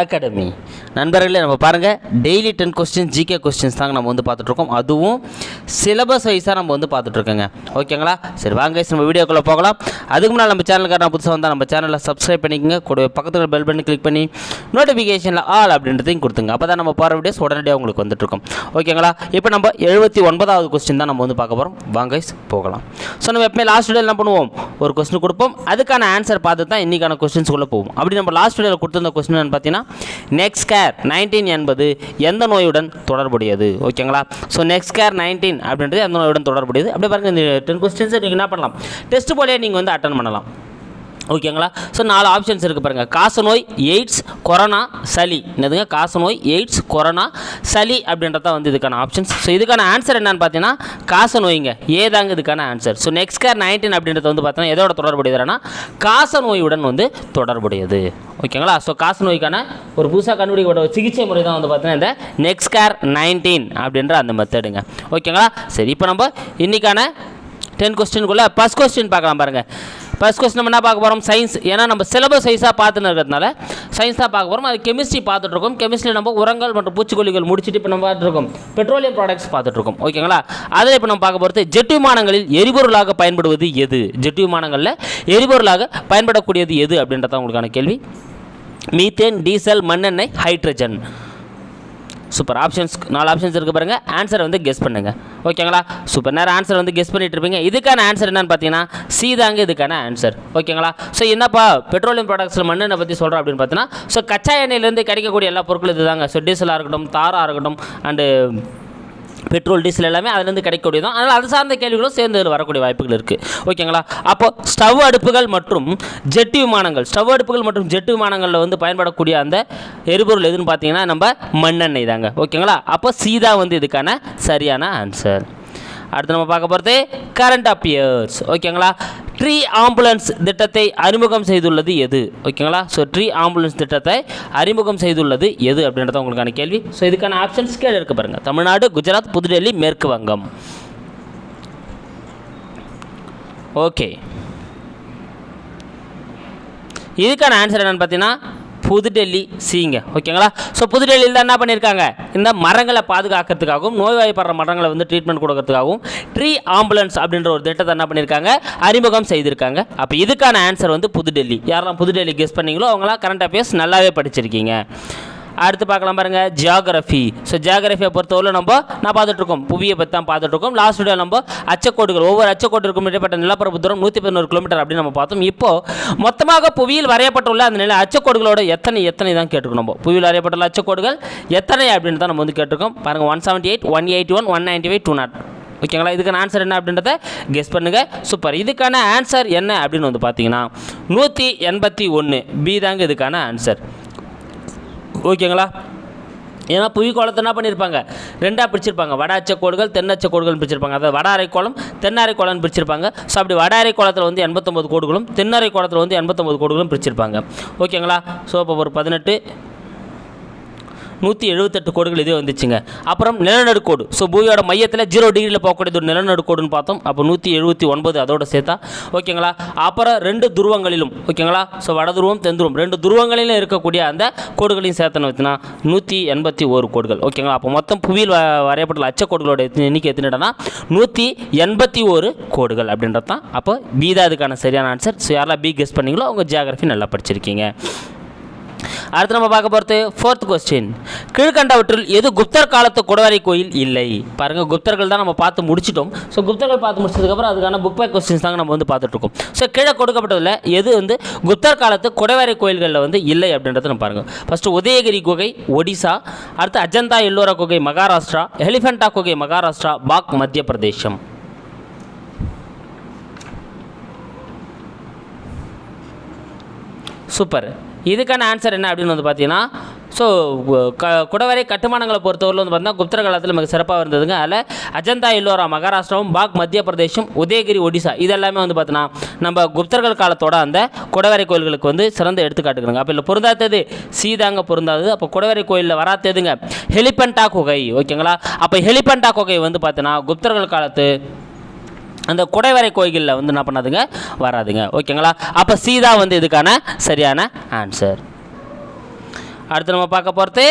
Academy நண்பர்களே நம்ம பாருங்கள் daily ten questions GK questions தாங்க நம்ம வந்து பார்த்துட்ருக்கோம். அதுவும் சிலபஸ் வைஸாக நம்ம வந்து பார்த்துட்ருக்கோங்க. ஓகேங்களா சரி வாங்க நம்ம வீடியோக்குள்ளே போகலாம். அதுக்கு முன்னால் நம்ம சேனலுக்கு நான் புதுசாக வந்தால் நம்ம சேனலை சப்ஸ்கிரைப் பண்ணிக்கங்க. கூட பக்கத்தில் பெல் பண்ணி கிளிக் பண்ணி நோட்டிஃபிகேஷனில் ஆல் அப்படின்றதையும் கொடுத்துங்க. அப்போ தான் நம்ம போகிற வீடியோஸ் உடனடியாக உங்களுக்கு வந்துட்டுருக்கோம் ஓகேங்களா இப்போ நம்ம எழுபத்தி ஒன்பதாவது கொஸ்டின் தான் நம்ம வந்து பார்க்க போகிறோம் வாங்க போகலாம். ஸோ நம்ம எப்பவுமே லாஸ்ட் வீடியோ என்ன பண்ணுவோம்? ஒரு கொஸ்டின் கொடுப்போம். அதுக்கான ஆன்சர் பார்த்து தான் இன்றைக்கான கொஸ்டின்ஸ்குள்ளே போவோம். அப்படி நம்ம லாஸ்ட் வீடியோவில் கொடுத்துருந்த கொஸ்டின் பார்த்தீங்கன்னா நெக்ஸ்ட் கேர் நைன்டீன் என்பது எந்த நோயுடன் தொடர்புடையது? ஓகேங்களா ஸோ நெக்ஸ்ட் கேர் நைன்டீன் அப்படின்றது எந்த நோயுடன் தொடர்புடையது? அப்படியே பாருங்கள் இந்த டென் கொஸ்டின்ஸை நீங்கள் என்ன பண்ணலாம்? டெஸ்ட் போலே நீங்கள் வந்து அட்டன் பண்ணலாம். ஓகேங்களா? ஸோ நாலு ஆப்ஷன்ஸ் இருக்குது பாருங்கள் காசநோய் எய்ட்ஸ் கொரோனா சளி. என்னதுங்க? காசநோய் எய்ட்ஸ் கொரோனா சளி அப்படின்றத வந்து இதுக்கான ஆப்ஷன்ஸ் ஸோ இதுக்கான ஆன்சர் என்னன்னு பார்த்தீங்கன்னா காசநோய்ங்க. ஏதாங்க இதுக்கான answer so next care nineteen அப்படின்றது வந்து பார்த்தீங்கன்னா எதோட தொடர்புடையதுனா காசநோயுடன் வந்து தொடர்புடையது. ஓகேங்களா? ஸோ காசநோய்க்கான ஒரு புதுசாக கண்டுபிடிக்கப்பட்ட ஒரு சிகிச்சை முறை தான் வந்து பார்த்தீங்கன்னா இந்த நெக்ஸ்ட் கேர் நைன்டீன் அப்படின்ற அந்த மெத்தடுங்க ஓகேங்களா? சரி இப்போ நம்ம இன்றைக்கான டென் கொஸ்டினுக்குள்ளே ஃபஸ்ட் கொஸ்டின் பார்க்கலாம் பாருங்கள் ஃபஸ்ட் கொஸ்டின் நம்ம என்ன பார்க்க போகிறோம் சயின்ஸ் ஏன்னா நம்ம சிலபஸ் சைஸாக பார்த்துன்னு இருக்கிறதுனால சயின்ஸ் தான் பார்க்க போகிறோம் அது கெமிஸ்ட்ரி பார்த்துட்ருக்கோம். கெமிஸ்ட்ரியில் கெமிஸ்ட்ரி நம்ம உரங்கள் மற்றும் பூச்சிக்கொல்லிகள் முடிச்சுட்டு இப்போ நம்ம பார்த்துருக்கோம் பெட்ரோலியம் ப்ராடக்ட்ஸ் பார்த்துட்ருக்கோம். ஓகேங்களா அதில் இப்போ நம்ம பார்க்க போகிறது ஜெட் விமானங்களில் எரிபொருளாக பயன்படுவது எது? ஜெட் விமானங்களில் எரிபொருளாக பயன்படக்கூடியது எது அப்படின்றதான் உங்களுக்கான கேள்வி. மீத்தேன் டீசல் மண்ணெண்ணெய் ஹைட்ரஜன் சூப்பர் ஆப்ஷன்ஸ் நாலு ஆப்ஷன்ஸ் இருக்குது பாருங்கள் ஆன்சரை வந்து கெஸ் பண்ணுங்கள் ஓகேங்களா சூப்பர் நேரம் ஆன்சர் வந்து கெஸ் பண்ணிட்டு இருப்பீங்க. இதுக்கான ஆன்சர் என்னன்னு பார்த்தீங்கன்னா சி தாங்க இதுக்கான ஆன்சர் ஓகேங்களா ஸோ என்னப்பா பெட்ரோலியம் ப்ராடக்ட்ஸில் மண்ணெண்ணை பற்றி சொல்கிறோம் அப்படின்னு பார்த்தீங்கன்னா ஸோ கச்சா எண்ணெயிலேருந்து கிடைக்கக்கூடிய எல்லா பொருட்களும் இதுதாங்க. ஸோ டீசலாக இருக்கட்டும் தாராக இருக்கட்டும் அண்டு பெட்ரோல் டீசல் எல்லாமே அதுலேருந்து கிடைக்கக்கூடியது தான் அதனால் அது சார்ந்த கேள்விகளும் சேர்ந்து வரக்கூடிய வாய்ப்புகள் இருக்குது ஓகேங்களா? அப்போ ஸ்டவ் அடுப்புகள் மற்றும் ஜெட் விமானங்கள். ஸ்டவ் அடுப்புகள் மற்றும் ஜெட் விமானங்களில் வந்து பயன்படக்கூடிய அந்த எரிபொருள் எதுன்னு பார்த்தீங்கன்னா நம்ம மண்ணெண்ணெய் தாங்க. ஓகேங்களா? அப்போ சீதா வந்து இதுக்கான சரியான ஆன்சர் அடுத்து நம்ம பார்க்க போகிறது கரண்ட் அப்பியர்ஸ் ஓகேங்களா ட்ரீ ஆம்புலன்ஸ் திட்டத்தை அறிமுகம் செய்துள்ளது எது? ஓகேங்களா ஸோ ட்ரீ ஆம்புலன்ஸ் திட்டத்தை அறிமுகம் செய்துள்ளது எது அப்படின்றத உங்களுக்கான கேள்வி. ஸோ இதுக்கான ஆப்ஷன்ஸ் கீழே இருக்க பாருங்கள் தமிழ்நாடு குஜராத் புதுடெல்லி மேற்கு வங்கம். ஓகே இதுக்கான ஆன்சர் என்னென்னு பார்த்தீங்கன்னா புதுடெல்லி சிங்க ஓகேங்களா? ஸோ புதுடெல்லியில் தான் என்ன பண்ணியிருக்காங்க? இந்த மரங்களை பாதுகாக்கிறதுக்காகவும் நோய்வாய்ப்படுற மரங்களை வந்து ட்ரீட்மெண்ட் கொடுக்கறதுக்காகவும் ட்ரீ ஆம்புலன்ஸ் அப்படின்ற ஒரு திட்டத்தை என்ன பண்ணியிருக்காங்க? அறிமுகம் செய்திருக்காங்க. அப்போ இதுக்கான ஆன்சர் வந்து புதுடெல்லி. யாரெல்லாம் புதுடெல்லி கெஸ் பண்ணீங்களோ அவங்களாம் கரண்ட் அஃபேர்ஸ் நல்லாவே படிச்சிருக்கீங்க. அடுத்து பார்க்கலாம் பாருங்கள் ஜியாகிரஃபி ஸோ ஜியாகிரஃபியை பொறுத்தவரை நம்ம நான் பார்த்துட்ருக்கோம். புவியை பற்றி தான் பார்த்துட்ருக்கோம். லாஸ்ட் வீடியோ நம்ம அச்சக்கோடுகள் ஒவ்வொரு அச்சக்கோட்டிற்கும் இடைப்பட்ட நிலப்பரப்பு தூரம் நூற்றி பதினோரு கிலோமீட்டர் அப்படின்னு நம்ம பார்த்தோம். இப்போது மொத்தமாக புவியில் வரையப்பட்டுள்ள அந்த நில அச்சக்கோடுகளோட எத்தனை எத்தனை தான் கேட்டுருக்கோம் நம்ம. புவியில் வரையப்பட்டுள்ள அச்சக்கோடுகள் எத்தனை அப்படின்னு தான் நம்ம வந்து கேட்டிருக்கோம். பாருங்கள் one seventy eight one eighty one one ninety eight two naught ஓகேங்களா இதுக்கான ஆன்சர் என்ன அப்படின்றத கெஸ் பண்ணுங்கள் சூப்பர் இதுக்கான ஆன்சர் என்ன அப்படின்னு வந்து பார்த்தீங்கன்னா நூற்றி எண்பத்தி ஒன்று பி தாங்க இதுக்கான ஆன்சர் ஓகேங்களா? ஏன்னா புவிக்கோளத்தை என்ன பண்ணியிருப்பாங்க ரெண்டாக பிரிச்சிருப்பாங்க. வட அச்சக்கோடுகள் தென் அச்சக்கோடுகள் பிரிச்சிருப்பாங்க. அதாவது வட அரைக்கோளம் தென்னரை கோளம்னு பிரிச்சிருப்பாங்க. ஸோ அப்படி வட அரைக்கோளத்தில் வந்து எண்பத்தொம்பது கோடுகளும் தென்னரை கோளத்தில் வந்து எண்பத்தொம்பது கோடுகளும் பிரிச்சிருப்பாங்க. ஓகேங்களா? ஸோ இப்போ ஒரு பதினெட்டு நூற்றி எழுபத்தெட்டு கோடுகள் இதே வந்துச்சுங்க. அப்புறம் நிலநடுக்கோடு ஸோ பூமியோட மையத்தில் ஜீரோ டிகிரியில் போகக்கூடியது ஒரு நிலநடுக்கோடுன்னு பார்த்தோம். அப்போ நூற்றி எழுபத்தி ஒன்பது அதோட சேர்த்தா ஓகேங்களா? அப்புறம் ரெண்டு துருவங்களிலும் ஓகேங்களா? ஸோ வட துருவம் தென் துருவம். ரெண்டு துருவங்களிலும் இருக்கக்கூடிய அந்த கோடுகளையும் சேர்த்தன வச்சுனா நூற்றி எண்பத்தி ஒரு கோடுகள் ஓகேங்களா? அப்போ மொத்தம் புவியில் வ- லட்ச அச்சக்கோடுகளோட எண்ணிக்கை எத்தனைடனா நூற்றி எண்பத்தி ஒரு கோடுகள் அப்படின்றது தான் அப்போ பி தான் அதுக்கான சரியான ஆன்சர் ஸோ யாரெல்லாம் பி கெஸ் பண்ணீங்களோ அவங்க ஜியாகிரஃபி நல்லா படிச்சிருக்கீங்க. அடுத்து நம்ம பார்க்க போகிறது ஃபோர்த் கொஸ்டின் கீழ்கண்டவற்றில் எது குப்தர் காலத்து குடவரை கோயில்? இல்லை. பாருங்கள் குப்தர்கள் தான் நம்ம பார்த்து முடிச்சிட்டோம். ஸோ குப்தர்கள் பார்த்து முடிச்சதுக்கப்புறம் அதுக்கான புக் பை கொஸ்டின்ஸ் தாங்க நம்ம வந்து பார்த்துட்ருக்கோம். ஸோ கீழே கொடுக்கப்பட்டதில் எது வந்து குப்தர் காலத்து குடவரை கோயில்களில் வந்து இல்லை அப்படின்றத நம்ம பாருங்கள் ஃபஸ்ட்டு உதயகிரி குகை ஒடிசா. அடுத்து அஜந்தா எல்லோரா குகை மகாராஷ்டிரா. எலிஃபெண்டா குகை மகாராஷ்டிரா. பாக் மத்திய பிரதேசம். சூப்பர். இதுக்கான ஆன்சர் என்ன அப்படின்னு வந்து பார்த்தீங்கன்னா ஸோ க குடவரை கட்டுமானங்களை பொறுத்தவரையில் வந்து பார்த்தீங்கன்னா குப்தர காலத்தில் மிக சிறப்பாக இருந்ததுங்க. அதில் அஜந்தா எல்லோரா மகாராஷ்டிராவும் பாக் மத்திய பிரதேசம் உதயகிரி ஒடிசா இதெல்லாமே வந்து பார்த்தீங்கன்னா நம்ம குப்தர்கள் காலத்தோட அந்த குடவரை கோயில்களுக்கு வந்து சிறந்த எடுத்துக்காட்டுக்கணுங்க அப்போ இல்லை பொருந்தாதது சீதாங்க பொருந்தாதது. அப்போ குடவரை கோயிலில் வராத்ததுங்க ஹெலிபண்டா குகை ஓகேங்களா? அப்போ ஹெலிபண்டா குகை வந்து பார்த்தீங்கன்னா குப்தர்கள் காலத்து அந்த குடைவரை கோயிலில் வந்து என்ன பண்ணாதுங்க? வராதுங்க. ஓகேங்களா? அப்போ சீதா வந்து இதுக்கான சரியான ஆன்சர் அடுத்து நம்ம பார்க்க போகிறது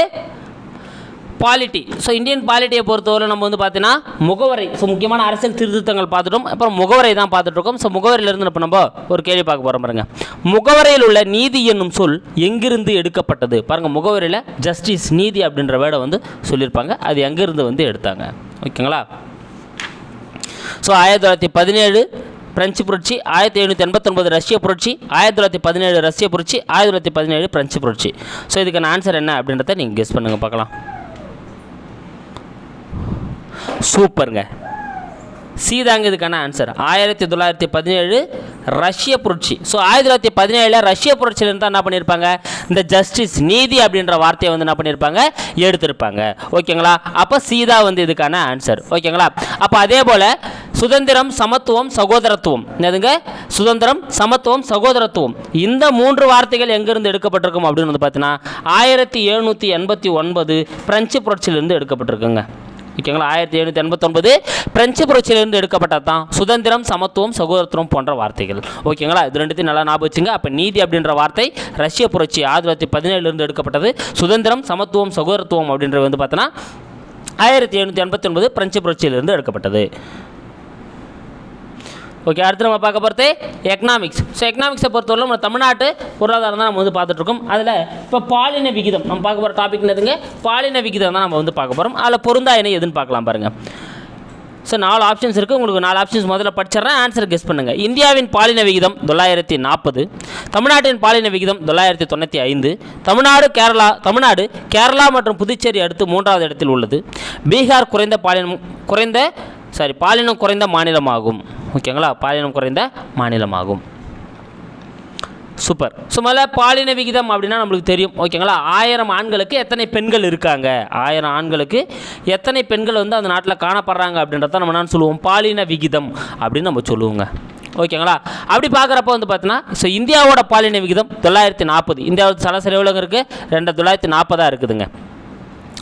பாலிட்டி ஸோ இந்தியன் பாலிட்டியை பொறுத்தவரை நம்ம வந்து பார்த்தீங்கன்னா முகவரை. ஸோ முக்கியமான அரசியல் திருத்தங்கள் பார்த்துட்டோம். அப்புறம் முகவரை தான் பார்த்துட்ருக்கோம் ஸோ முகவரியிலிருந்து இப்போ நம்ம ஒரு கேள்வி பார்க்க போகிறோம் பாருங்க. முகவரையில் உள்ள நீதி என்னும் சொல் எங்கிருந்து எடுக்கப்பட்டது? பாருங்கள் முகவரியில் ஜஸ்டிஸ் நீதி அப்படின்ற வேர்டை வந்து சொல்லியிருப்பாங்க. அது எங்கேருந்து வந்து எடுத்தாங்க? ஓகேங்களா? ஸோ ஆயிரத்தி தொள்ளாயிரத்தி பதினேழு பிரெஞ்சு புரட்சி ஆயிரத்தி எழுநூற்றி எண்பத்தொன்பது ரஷ்ய புரட்சி ஆயிரத்தி தொள்ளாயிரத்தி பதினேழு ரஷ்ய புரட்சி ஆயிரத்தி தொள்ளாயிரத்தி பதினேழு பிரெஞ்சு புரட்சி. ஸோ இதுக்கான ஆன்சர் என்ன அப்படின்றத நீங்கள் கெஸ் பண்ணுங்கள் பார்க்கலாம். சூப்பருங்க சீதாங்க இதுக்கான ஆன்சர் ஆயிரத்தி தொள்ளாயிரத்தி பதினேழு ரஷ்ய புரட்சி. ஸோ ஆயிரத்தி தொள்ளாயிரத்தி பதினேழில் ரஷ்ய புரட்சியிலேருந்து தான் என்ன பண்ணியிருப்பாங்க? இந்த ஜஸ்டிஸ் நீதி அப்படின்ற வார்த்தையை வந்து என்ன பண்ணியிருப்பாங்க? எடுத்திருப்பாங்க. ஓகேங்களா? அப்போ சீதா வந்து இதுக்கான ஆன்சர் ஓகேங்களா? அப்போ அதே போல் சுதந்திரம் சமத்துவம் சகோதரத்துவம். என்னதுங்க? சுதந்திரம் சமத்துவம் சகோதரத்துவம். இந்த மூன்று வார்த்தைகள் எங்கேருந்து எடுக்கப்பட்டிருக்கும் அப்படின்னு வந்து பார்த்தீங்கன்னா ஆயிரத்தி எழுநூற்றி எண்பத்தி ஒன்பது பிரெஞ்சு புரட்சியிலிருந்து எடுக்கப்பட்டிருக்குங்க. ஓகேங்களா? ஆயிரத்தி எழுநூற்றி எண்பத்தொன்பது பிரெஞ்சு புரட்சியிலிருந்து எடுக்கப்பட்டது தான். சுதந்திரம் சமத்துவம் சகோதரத்துவம் போன்ற வார்த்தைகள். ஓகேங்களா? இது ரெண்டுத்தையும் நல்லா ஞாபகம் வச்சுங்க. அப்போ நீதி அப்படின்ற வார்த்தை ரஷ்ய புரட்சி ஆயிரத்தி தொள்ளாயிரத்தி பதினேழுலேருந்து எடுக்கப்பட்டது. சுதந்திரம் சமத்துவம் சகோதரத்துவம் அப்படின்றது வந்து பார்த்தோன்னா ஆயிரத்தி எழுநூற்றி எண்பத்தி ஒன்பது பிரெஞ்சு புரட்சியிலிருந்து எடுக்கப்பட்டது. ஓகே அடுத்து நம்ம பார்க்க போகிறது எக்கனாமிக்ஸ் ஸோ எக்கனாமிக்ஸை பொறுத்தவரை நம்ம தமிழ்நாட்டு பொருளாதாரம் தான் நம்ம வந்து பார்த்துட்ருக்கோம். அதில் இப்போ பாலின விகிதம் நம்ம பார்க்க போகிற டாபிக் என்னதுங்க பாலின விகிதம் தான் நம்ம வந்து பார்க்க போகிறோம் அதில் பொருந்தா இணை எதுன்னு பார்க்கலாம் பாருங்கள் ஸோ நாலு ஆப்ஷன்ஸ் இருக்குது உங்களுக்கு நாலு ஆப்ஷன்ஸ் முதல்ல படிச்சிடுறேன். ஆன்சர் கெஸ் பண்ணுங்கள் இந்தியாவின் பாலின விகிதம் தொள்ளாயிரத்தி நாற்பது தமிழ்நாட்டின் பாலின விகிதம் தொள்ளாயிரத்தி தொண்ணூற்றி ஐந்து தமிழ்நாடு கேரளா தமிழ்நாடு கேரளா மற்றும் புதுச்சேரி அடுத்து மூன்றாவது இடத்தில் உள்ளது. பீகார் குறைந்த பாலினம் குறைந்த சாரி பாலினம் குறைந்த மாநிலமாகும். ஓகேங்களா? பாலினம் குறைந்த மாநிலமாகும். சூப்பர். ஸோ முதல்ல பாலின விகிதம் அப்படின்னா நம்மளுக்கு தெரியும். ஓகேங்களா? ஆயிரம் ஆண்களுக்கு எத்தனை பெண்கள் இருக்காங்க? ஆயிரம் ஆண்களுக்கு எத்தனை பெண்கள் வந்து அந்த நாட்டில் காணப்படுறாங்க அப்படின்றத நம்ம என்ன சொல்லுவோம்? பாலின விகிதம் அப்படின்னு நம்ம சொல்லுவோங்க. ஓகேங்களா? அப்படி பார்க்குறப்ப வந்து பார்த்தீங்கன்னா ஸோ இந்தியாவோட பாலின விகிதம் தொள்ளாயிரத்தி நாற்பது இந்தியாவோட சராசரி எவ்வளோ இருக்குது ரெண்டு தொள்ளாயிரத்தி நாற்பதாக இருக்குதுங்க.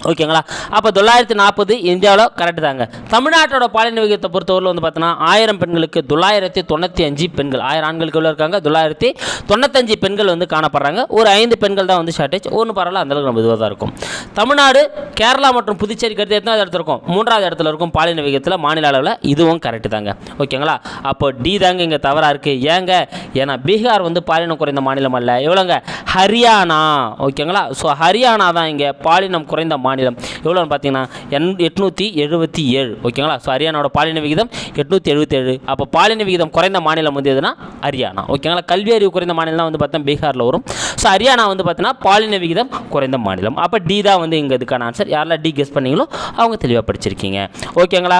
ஓகேங்களா? அப்போ தொள்ளாயிரத்தி நாற்பது இந்தியாவில் கரெக்டு தாங்க. தமிழ்நாட்டோட பாலின விகிதத்தை பொறுத்தவரையில் வந்து பார்த்தோன்னா ஆயிரம் பெண்களுக்கு தொள்ளாயிரத்தி தொண்ணூற்றி அஞ்சு பெண்கள். ஆயிரம் ஆண்களுக்கு எவ்வளோ இருக்காங்க? தொள்ளாயிரத்தி தொண்ணூத்தஞ்சு பெண்கள் வந்து காணப்படுறாங்க. ஒரு ஐந்து பெண்கள் தான் வந்து ஷார்ட்டேஜ் ஒன்று பரவாயில்ல அந்தளவுக்கு நம்ம இதுவாக தான் இருக்கும். தமிழ்நாடு கேரளா மற்றும் புதுச்சேரிக்கு கருத்து எத்தனாவது இடத்துல இருக்கும்? மூன்றாவது இடத்துல இருக்கும் பாலின விகிதத்தில் மாநில அளவில். இதுவும் கரெக்டு தாங்க. ஓகேங்களா? அப்போ டி தாங்க இங்கே தவறாக இருக்குது ஏங்க? ஏன்னா பீகார் வந்து பாலினம் குறைந்த மாநிலம் அல்ல. எவ்வளோங்க ஹரியானா. ஓகேங்களா? ஸோ ஹரியானா தான் இங்கே பாலினம் குறைந்த மாநிலம். எவ்வளோன்னு பார்த்தீங்கன்னா எண் எட்நூற்றி எழுபத்தி ஏழு. ஓகேங்களா? ஸோ ஹரியானாவோட பாலின விகிதம் எட்நூற்றி எழுபத்தேழு அப்போ பாலின விகிதம் குறைந்த மாநிலம் வந்து எதுனா ஹரியானா ஓகேங்களா? கல்வி அறிவு குறைந்த மாநிலம் வந்து பார்த்தா பீகாரில் வரும். ஸோ ஹரியானா வந்து பார்த்தீங்கன்னா பாலின விகிதம் குறைந்த மாநிலம். அப்போ டி தான் வந்து இங்கே இதுக்கான ஆன்சர் யாரெல்லாம் டி கெஸ் பண்ணீங்களோ அவங்க தெளிவாக படிச்சிருக்கீங்க. ஓகேங்களா?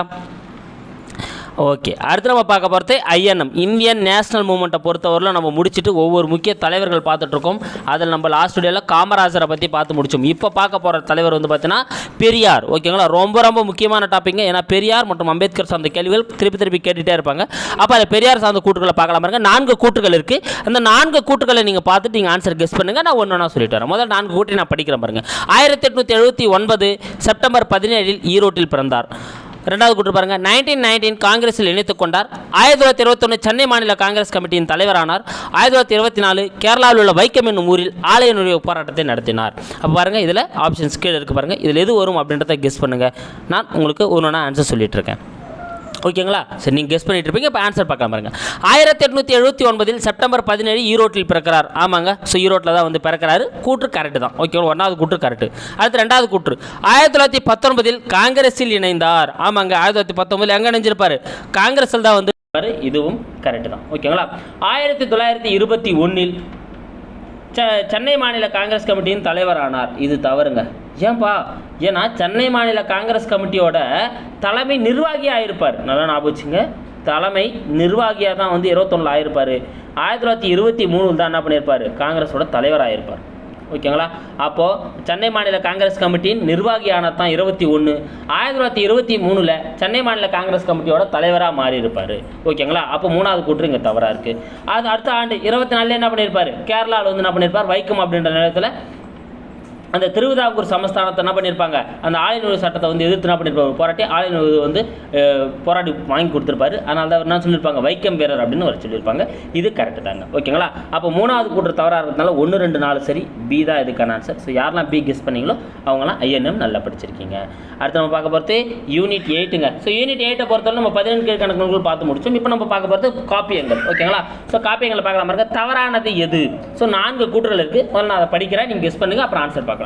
ஓகே. அடுத்து நம்ம பார்க்க போகிறது ஐஎன்எம். இந்தியன் நேஷனல் மூமெண்ட்டை பொறுத்தவரையில் நம்ம முடிச்சுட்டு ஒவ்வொரு முக்கிய தலைவர்கள் பார்த்துட்ருக்கோம் அதில் நம்ம லாஸ்ட் வீடியோவில் காமராஜரை பற்றி பார்த்து முடிச்சோம். இப்போ பார்க்க போகிற தலைவர் வந்து பார்த்தீங்கன்னா பெரியார். ஓகேங்களா? ரொம்ப ரொம்ப முக்கியமான டாப்பிங்க ஏன்னா பெரியார் மற்றும் அம்பேத்கர் சார்ந்த கேள்விகள் திருப்பி திருப்பி கேட்டுகிட்டே இருப்பாங்க. அப்போ அதில் பெரியார் சார்ந்த கூட்டுகளை பார்க்கலாம் பாருங்க நான்கு கூட்டுகள் இருக்குது அந்த நான்கு கூட்டுகளை நீங்கள் பார்த்துட்டு நீங்கள் ஆன்சர் கெஸ் பண்ணுங்கள் நான் ஒன்று ஒன்றா சொல்லிட்டு வரேன். முதல்ல நான்கு கூட்டி நான் படிக்கிறேன் பாருங்கள் ஆயிரத்தி எட்நூற்றி எழுபத்தி ஒன்பது செப்டம்பர் பதினேழில் ஈரோட்டில் பிறந்தார். ரெண்டாவது கூட்டு பாருங்க. நைன்டீன் நைன்டீன் காங்கிரஸில் இணைத்துக் கொண்டார். ஆயிரத்தி தொள்ளாயிரத்தி இருபத்தொன்று சென்னை மாநில காங்கிரஸ் கமிட்டியின் தலைவரானார். ஆயிரத்தி தொள்ளாயிரத்தி இருபத்தி நாலு கேரளாவில் உள்ள வைக்கம் என்னும் ஊரில் ஆலய நுழைவு போராட்டத்தை நடத்தினார். அப்போ பாருங்கள் இதில் ஆப்ஷன்ஸ் கீழே இருக்கு பாருங்கள் இதில் எது வரும் அப்படின்றத கெஸ் பண்ணுங்கள் நான் உங்களுக்கு ஒன்று ஆன்சர் சொல்லிட்டு இருக்கேன். ஓகேங்களா? சரி நீங்கள் கெஸ் பண்ணிட்டு இருப்பீங்க இப்போ ஆன்சர் பார்க்கலாம் பாருங்க. ஆயிரத்தி எட்நூற்றி எழுபத்தி ஒன்பதில் செப்டம்பர் பதினேழு ஈரோட்டில் பிறக்கிறார். ஆமாங்க ஸோ ஈரோட்டில் தான் வந்து பிறக்கிறாரு. கூற்று கரெக்டு தான். ஓகே ஒன்றாவது கூற்று கரெக்டு அடுத்து ரெண்டாவது கூற்று. ஆயிரத்தி தொள்ளாயிரத்தி பத்தொன்பதில் காங்கிரஸில் இணைந்தார். ஆமாங்க ஆயிரத்தி தொள்ளாயிரத்தி பத்தொன்பதில் எங்கே இணைஞ்சிருப்பாரு? காங்கிரஸில் தான் வந்து இதுவும் கரெக்டு தான். ஓகேங்களா? ஆயிரத்தி தொள்ளாயிரத்தி இருபத்தி ஒன்றில் சென்னை மாநில காங்கிரஸ் கமிட்டியின் தலைவரானார். இது தவறுங்க. ஏன்பா? ஏன்னா சென்னை மாநில காங்கிரஸ் கமிட்டியோட தலைமை நிர்வாகியாக ஆயிருப்பார் நல்லா ஞாபகம் தலைமை நிர்வாகியாக தான் வந்து இருபத்தொன்னில் ஆயிருப்பார். ஆயிரத்தி தொள்ளாயிரத்தி இருபத்தி மூணில் தான் என்ன பண்ணியிருப்பார்? காங்கிரஸோட தலைவராக இருப்பார் ஓகேங்களா? அப்போது சென்னை மாநில காங்கிரஸ் கமிட்டியின் நிர்வாகியான தான் இருபத்தி ஒன்று ஆயிரத்தி தொள்ளாயிரத்தி இருபத்தி மூணில் சென்னை மாநில காங்கிரஸ் கமிட்டியோட தலைவராக மாறியிருப்பார். ஓகேங்களா? அப்போ மூணாவது கூற்று இங்கே தவறாக இருக்குது அது அடுத்த ஆண்டு இருபத்தி நாலில் என்ன பண்ணியிருப்பார்? கேரளாவில் வந்து என்ன பண்ணியிருப்பார்? வைக்கம் அப்படின்ற நிலத்தில் அந்த திருவிதாங்கூர் சமஸ்தானத்தை என்ன பண்ணியிருப்பாங்க அந்த ஆலைநூறு சட்டத்தை வந்து எதிர்த்து என்ன பண்ணியிருப்பாங்க போராட்டி ஆலைநூறு வந்து போராடி வாங்கி கொடுத்துருப்பாரு. அதனால தான் என்ன சொல்லியிருப்பாங்க? வைக்கம் வீரர் அப்படின்னு அவர் சொல்லியிருப்பாங்க. இது கரெக்டு தாங்க. ஓகேங்களா? அப்போ மூணாவது கூற்று தவறாக இருக்கிறதுனால ஒன்று ரெண்டு நாலு சரி பி தான் இதுக்கான ஆன்சர் ஸோ யாரெல்லாம் பி கெஸ் பண்ணீங்களோ அவங்களாம் ஐஎன்எம் நல்லா படிச்சிருக்கீங்க. அடுத்து நம்ம பார்க்க போகிறது யூனிட் எயிட்டுங்க ஸோ யூனிட் எயிட்டை பொறுத்தவரை நம்ம பதினெண்டு கீழ்கணக்கு நூல்கள் பார்த்து முடிச்சோம். இப்போ நம்ம பார்க்க போகிறது காப்பியங்கள் ஓகேங்களா? ஸோ காப்பியங்களை பார்க்கலாம். பாருங்க தவறானது எது? ஸோ நான்கு கூற்றுகள் இருக்குது முதல்ல நான் அதை படிக்கிறேன். நீங்கள் கெஸ் பண்ணுங்கள் அப்புறம் ஆன்சர் பார்க்கலாம்.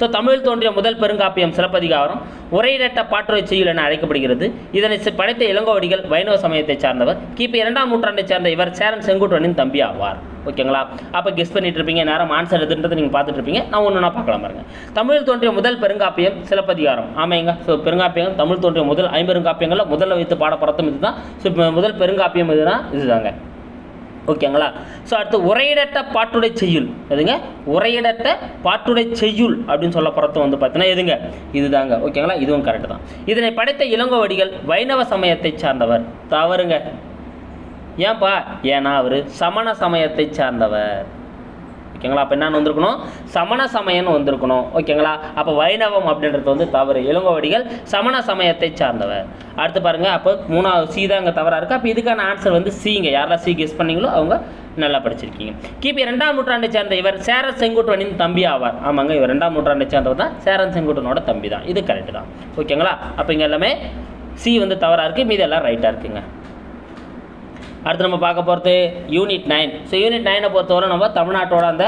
ஸோ தமிழ் தோன்றிய முதல் பெருங்காப்பியம் சிலப்பதிகாரம். உரையிடட்ட பாட்டுரை செய்யுள் என அழைக்கப்படுகிறது. இதனை படைத்த இளங்கோவடிகள் வைணவ சமயத்தைச் சார்ந்தவர். கிபி இரண்டாம் நூற்றாண்டை சேர்ந்த இவர் சேரன் செங்குட்டுவனின் தம்பி ஆவார். ஓகேங்களா? அப்போ கெஸ் பண்ணிட்டு இருப்பீங்க. நேரம் ஆன்சர் எதுன்றதை நீங்கள் பார்த்துட்டு இருப்பீங்க. நான் ஒன்று பார்க்கலாம் பாருங்க. தமிழில் தோன்றிய முதல் பெருங்காப்பியம் சிலப்பதிகாரம். ஆமாங்க. ஸோ பெருங்காப்பியம் தமிழ் தோன்றிய முதல் ஐம்பெருங்காப்பியங்களில் முதல்ல வைத்து பாடப்படுறதும் இதுதான். ஸோ முதல் பெருங்காப்பியம் இதுதான். இதுதாங்க. ஓகேங்களா? ஸோ அடுத்து உரையிடட்ட பாட்டுடை செய்யுள். எதுங்க? உரையிடட்ட பாட்டுடை செய்யுள் அப்படின்னு சொல்ல போகிறது வந்து பார்த்தீங்கன்னா எதுங்க? இதுதாங்க. ஓகேங்களா? இதுவும் கரெக்டு தான். இதனை படைத்த இளங்கோவடிகள் வைணவ சமயத்தை சார்ந்தவர். தவறுங்க. ஏன்பா? ஏன்னா அவர் சமண சமயத்தை சார்ந்தவர். ஓகேங்களா? அப்போ என்னன்னு வந்திருக்கணும்? சமண சமயம்னு வந்திருக்கணும். ஓகேங்களா? அப்போ வைணவம் அப்படின்றது வந்து தவறு. இளங்கோவடிகள் சமண சமயத்தை சார்ந்தவர். அடுத்து பாருங்க அப்போ மூணாவது சி தான் இங்கே தவறாக இருக்குது அப்போ இதுக்கான ஆன்சர் வந்து சிங்க யாரெல்லாம் சி கெஸ் பண்ணீங்களோ அவங்க நல்லா படிச்சிருக்கீங்க. கிபி ரெண்டாம் நூற்றாண்டை சேர்ந்த இவர் சேர செங்குட்டுவனின் தம்பி ஆவார். ஆமாங்க இவர் ரெண்டாம் நூற்றாண்டை சேர்ந்தவர் தான். சேரன் செங்குட்டனோட தம்பி தான். இது கரெக்டு தான். ஓகேங்களா? அப்போ இங்கே எல்லாமே சி வந்து தவறாக இருக்குது மீதி எல்லாம் ரைட்டாக இருக்குங்க. அடுத்து நம்ம பார்க்க போகிறது யூனிட் நைன் ஸோ யூனிட் நைனை பொறுத்தவரை நம்ம தமிழ்நாட்டோட அந்த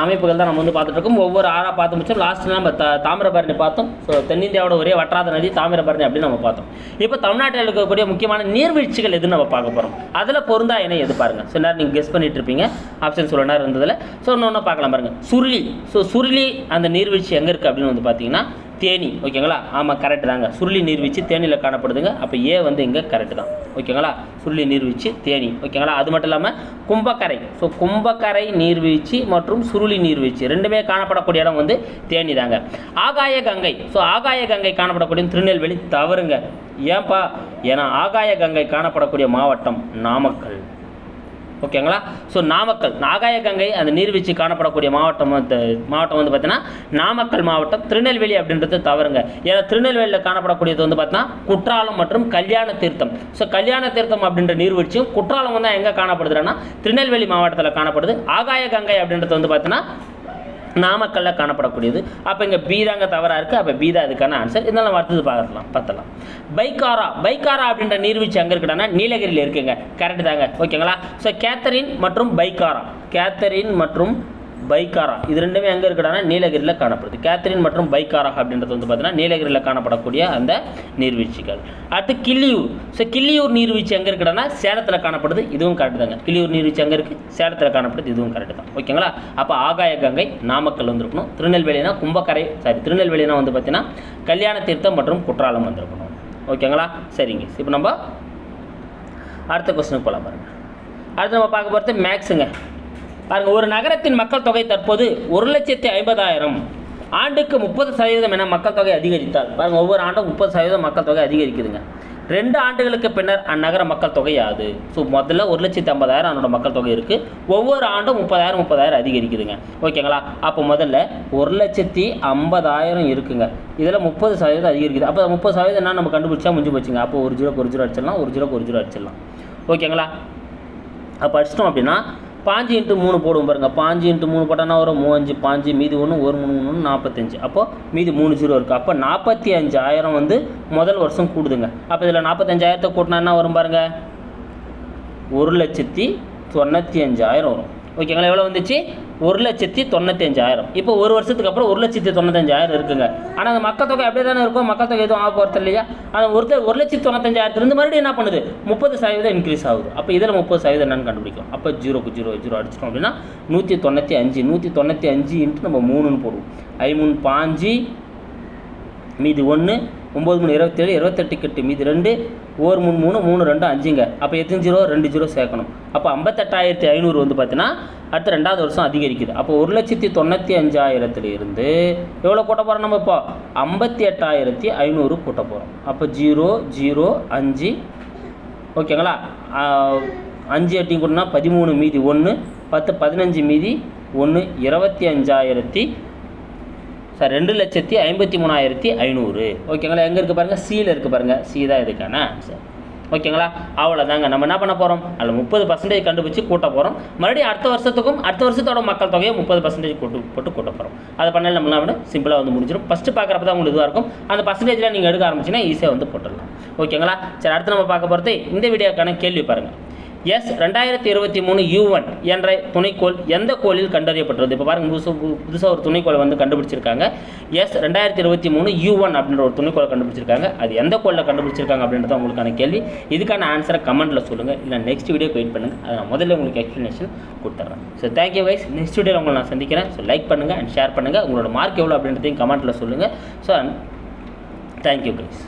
அமைப்புகள் தான் நம்ம வந்து பார்த்துட்ருக்கோம் ஒவ்வொரு ஆறாக பார்த்து முடிச்சோம். லாஸ்ட்டில் நம்ம த தாமிரபரணி பார்த்தோம். ஸோ தென்னிந்தியாவோட ஒரே வற்றாத நதி தாமிரபரணி அப்படின்னு நம்ம பார்த்தோம். இப்போ தமிழ்நாட்டில் இருக்கக்கூடிய முக்கியமான நீர்வீழ்ச்சிகள் எதுன்னு நம்ம பார்க்க போகிறோம் அதில் பொருந்தா என்ன எது பாருங்கள் சில நேரம் நீங்கள் கெஸ் பண்ணிட்டு இருப்பீங்க. ஆப்ஷன் சொல்ல நேரம் இருந்ததில். ஸோ இன்னொன்று பார்க்கலாம் பாருங்கள் சுருளி. ஸோ சுருளி அந்த நீர்வீழ்ச்சி எங்கே இருக்குது அப்படின்னு வந்து பார்த்தீங்கன்னா தேனி ஓகேங்களா? ஆமாம் கரெக்டு தாங்க. சுருளி நீர்வீழ்ச்சி தேனியில் காணப்படுதுங்க. அப்போ ஏ வந்து இங்கே கரெக்டு தான். ஓகேங்களா? சுருளி நீர்வீழ்ச்சி தேனி ஓகேங்களா? அது மட்டும் இல்லாமல் கும்பக்கரை. ஸோ கும்பக்கரை நீர்வீழ்ச்சி மற்றும் சுருளி நீர்வீழ்ச்சி ரெண்டுமே காணப்படக்கூடிய இடம் வந்து தேனி தாங்க. ஆகாய கங்கை. ஸோ ஆகாய கங்கை காணப்படக்கூடிய திருநெல்வேலி தவறுங்க. ஏன்பா? ஏன்னா ஆகாய கங்கை காணப்படக்கூடிய மாவட்டம் நாமக்கல். ஓகேங்களா? ஸோ நாமக்கல் நாகாய கங்கை அந்த நீர்வீழ்ச்சி காணப்படக்கூடிய மாவட்டம் வந்து மாவட்டம் வந்து பார்த்தீங்கன்னா நாமக்கல் மாவட்டம் திருநெல்வேலி அப்படின்றது தவறுங்க. ஏன்னா திருநெல்வேலியில் காணப்படக்கூடியது வந்து பார்த்தீங்கன்னா குற்றாலம் மற்றும் கல்யாண தீர்த்தம். ஸோ கல்யாண தீர்த்தம் அப்படின்ற நீர்வீழ்ச்சியும் குற்றாலம் வந்து எங்கே காணப்படுதுன்னா திருநெல்வேலி மாவட்டத்தில் காணப்படுது. ஆகாய கங்கை அப்படின்றது வந்து பார்த்தீங்கன்னா நாமக்கல்ல காணப்படக்கூடியது. அப்போ இங்கே பீதாங்க தவறாக இருக்குது அப்போ பீதா இதுக்கான அதுக்கான ஆன்சர் இதெல்லாம் நம்ம அடுத்தது பார்க்கலாம். பார்த்தலாம் பைக்காரா. பைக்காரா அப்படின்ற நீர்வீழ்ச்சி எங்கே இருக்குன்னா நீலகிரியில் இருக்குங்க. கரெக்டு தாங்க. ஓகேங்களா ஸோ கேத்தரின் மற்றும் பைக்காரா. கேத்தரின் மற்றும் பைக்காரா? இது ரெண்டுமே எங்கே இருக்குடானா நீலகிரியில் காணப்படுது. கேத்தரின் மற்றும் பைக்காரா அப்படின்றது வந்து பார்த்தீங்கன்னா நீலகிரியில் காணப்படக்கூடிய அந்த நீர்வீழ்ச்சிகள். அடுத்து கிள்ளியூர் ஸோ கிள்ளியூர் நீர்வீழ்ச்சி எங்கே இருக்குடானா சேலத்தில் காணப்படுது. இதுவும் கரெக்டு தாங்க. கிள்ளியூர் நீர்வீழ்ச்சி எங்கே இருக்குது சேலத்தில் காணப்படுது. இதுவும் கரெக்டு தான். ஓகேங்களா அப்போ ஆகாய கங்கை நாமக்கல் வந்திருக்கணும். திருநெல்வேலினா கும்பக்கரை சாரி திருநெல்வேலினா வந்து பார்த்தீங்கன்னா கல்யாண தீர்த்தம் மற்றும் குற்றாலம் வந்திருக்கணும். ஓகேங்களா சரிங்க. இப்போ நம்ம அடுத்த கொஸ்டினுக்கு போகலாம் பாருங்கள் அடுத்து நம்ம பார்க்க போகிறது மேக்ஸுங்க பாருங்க ஒரு நகரத்தின் மக்கள் தொகை தற்போது ஒரு லட்சத்தி ஐம்பதாயிரம். ஆண்டுக்கு முப்பது சதவீதம் என மக்கள் தொகை அதிகரித்தார் பாருங்க ஒவ்வொரு ஆண்டும் முப்பது சதவீதம் மக்கள் தொகை அதிகரிக்குதுங்க. ரெண்டு ஆண்டுகளுக்கு பின்னர் அந்நகர மக்கள் தொகை யாது? ஸோ முதல்ல ஒரு லட்சத்தி ஐம்பதாயிரம் அதனோட மக்கள் தொகை இருக்குது ஒவ்வொரு ஆண்டும் முப்பதாயிரம் முப்பதாயிரம் அதிகரிக்குதுங்க. ஓகேங்களா? அப்போ முதல்ல ஒரு லட்சத்தி ஐம்பதாயிரம் இருக்குங்க. இதில் முப்பது சதவீதம் அதிகரிக்குது. அப்போ முப்பது சதவீதம் என்ன நம்ம கண்டுபிடிச்சா முடிஞ்சு போச்சுங்க. அப்போ ஒரு ஜீரோக்கு ஒரு ஜீரோ அடிச்சிடலாம் ஒரு ஜீரோக்கு ஒரு ஜீரோ அடிச்சிடலாம். ஓகேங்களா? அப்போ அடிச்சிட்டோம் அப்படின்னா பாஞ்சு இன்ட்டு மூணு போடுவோம் பாருங்கள் பாஞ்சு இன்ட்டு மூணு போட்டோன்னா ஒரு மூவஞ்சு பாஞ்சு மீதி ஒன்று ஒரு மூணு மூணு நாற்பத்தஞ்சு அப்போ மீதி மூணு ஜீரோ இருக்குது அப்போ நாற்பத்தி அஞ்சாயிரம் வந்து முதல் வருஷம் கூடுதுங்க. அப்போ இதில் நாற்பத்தஞ்சாயிரத்தை கூட்டினா என்ன வரும் பாருங்கள் ஒரு லட்சத்தி தொண்ணூற்றி அஞ்சாயிரம் வரும். ஓகேங்களா? எவ்வளோ வந்துச்சு? ஒரு லட்சத்தி தொண்ணூற்றி அஞ்சாயிரம் இப்போ ஒரு வருஷத்துக்கு அப்புறம் ஒரு லட்சத்தி தொண்ணூத்தஞ்சாயிரம் இருக்குங்க. ஆனால் அந்த மக்கள் தொகை அப்படியே தானே இருக்கும்? மக்கள் தொகை எதுவும் ஆக போகிறது இல்லையா? ஆனால் ஒரு ஒரு லட்சத்தி தொண்ணூத்தஞ்சாயிரத்துலேருந்து மறுபடியும் என்ன பண்ணுது? முப்பது சதவீதம் இன்க்ரீஸ் ஆகுது. அப்போ இதில் முப்பது சதவீதம் என்னன்னு கண்டுபிடிக்கும் அப்போ ஜீரோக்கு ஜீரோ ஜீரோ அடிச்சிட்டோம் அப்படின்னா நூற்றி தொண்ணூற்றி அஞ்சு நூற்றி தொண்ணூற்றி அஞ்சு இன்ட்டு நம்ம மூணுன்னு போடுவோம். ஐமூணு பாஞ்சு மீதி ஒன்று ஒம்பது மூணு இருபத்தேழு இருபத்தெட்டு கெட்டு மீதி ரெண்டு ஓர் மூணு மூணு மூணு ரெண்டு அஞ்சுங்க. அப்போ எத்தனை ஜீரோ ரெண்டு ஜீரோ சேர்க்கணும். அப்போ ஐம்பத்தெட்டாயிரத்தி ஐநூறு வந்து பார்த்தீங்கன்னா அடுத்த ரெண்டாவது வருஷம் அதிகரிக்குது. அப்போ ஒரு லட்சத்தி தொண்ணூற்றி அஞ்சாயிரத்துலேருந்து எவ்வளோ கூட்ட போகிறோம் நம்ம இப்போ? ஐம்பத்தி எட்டாயிரத்தி ஐநூறு கூட்ட போகிறோம் அப்போ ஜீரோ ஜீரோ அஞ்சு ஓகேங்களா? அஞ்சு எட்டையும் கூட்டினா பதிமூணு மீதி ஒன்று பத்து பதினஞ்சு மீதி ஒன்று இருபத்தி அஞ்சாயிரத்தி சார் ரெண்டு லட்சத்தி ஐம்பத்தி மூணாயிரத்தி ஐநூறு. ஓகேங்களா? எங்கே இருக்குது பாருங்கள் சியில் இருக்குது பாருங்கள் சி தான் இதுக்கான ஆன்சர் ஓகேங்களா? அவ்வளோதாங்க நம்ம என்ன பண்ண போகிறோம் அதில் முப்பது பர்சன்டேஜ் கண்டுபிடிச்சி கூட்ட போகிறோம் மறுபடியும் அடுத்த வருஷத்துக்கும் அடுத்த வருஷத்தோட மக்கள் தொகையை முப்பது பர்சன்டேஜ் கூட்டு போட்டு கூட்ட போகிறோம் அதை பண்ணால் நம்மளாம் விட சிம்பிளாக வந்து முடிஞ்சிடும். ஃபஸ்ட்டு பார்க்குறப்ப தான் உங்களுக்கு இதுவாக இருக்கும். அந்த பர்சன்டேஜில் நீங்கள் எடுக்க ஆரம்பிச்சிங்கன்னா ஈஸியாக வந்து போட்டுடலாம். ஓகேங்களா? சரி அடுத்து நம்ம பார்க்க போகிறது இந்த வீடியோக்கான கேள்வி பாருங்கள் எஸ் ரெண்டாயிரத்தி இருபத்தி மூணு யூ ஒன் என்ற துணைக்கோள் எந்த கோளில் கண்டறியப்பட்டது இப்போ பாருங்கள் புதுசு புதுசாக ஒரு துணைக்கோளை வந்து கண்டுபிடிச்சிருக்காங்க. எஸ் ரெண்டாயிரத்தி இருபத்தி மூணு யூ ஒன் அப்படின்ற ஒரு துணைக்கோளை கண்டுபிடிச்சிருக்காங்க. அது எந்த கோளில் கண்டுபிடிச்சிருக்காங்க அப்படின்றது உங்களுக்கான கேள்வி. இதுக்கான ஆன்சரை கமெண்ட்டில் சொல்லுங்கள் இல்லை நெக்ஸ்ட் வீடியோ வெயிட் பண்ணுங்கள் அதை நான் முதல்ல உங்களுக்கு எக்ஸ்ப்ளனேஷன் கொடுத்துட்றேன் ஸோ தேங்க்யூ வைஸ் நெக்ஸ்ட் வீடியோவில் உங்களை நான் சந்திக்கிறேன். ஸோ லைக் பண்ணுங்கள் அண்ட் ஷேர் பண்ணுங்கள் உங்களோட மார்க் எவ்வளோ அப்படின்றதையும் கமெண்ட்டில் சொல்லுங்கள் ஸோ தேங்க்யூ கைஸ்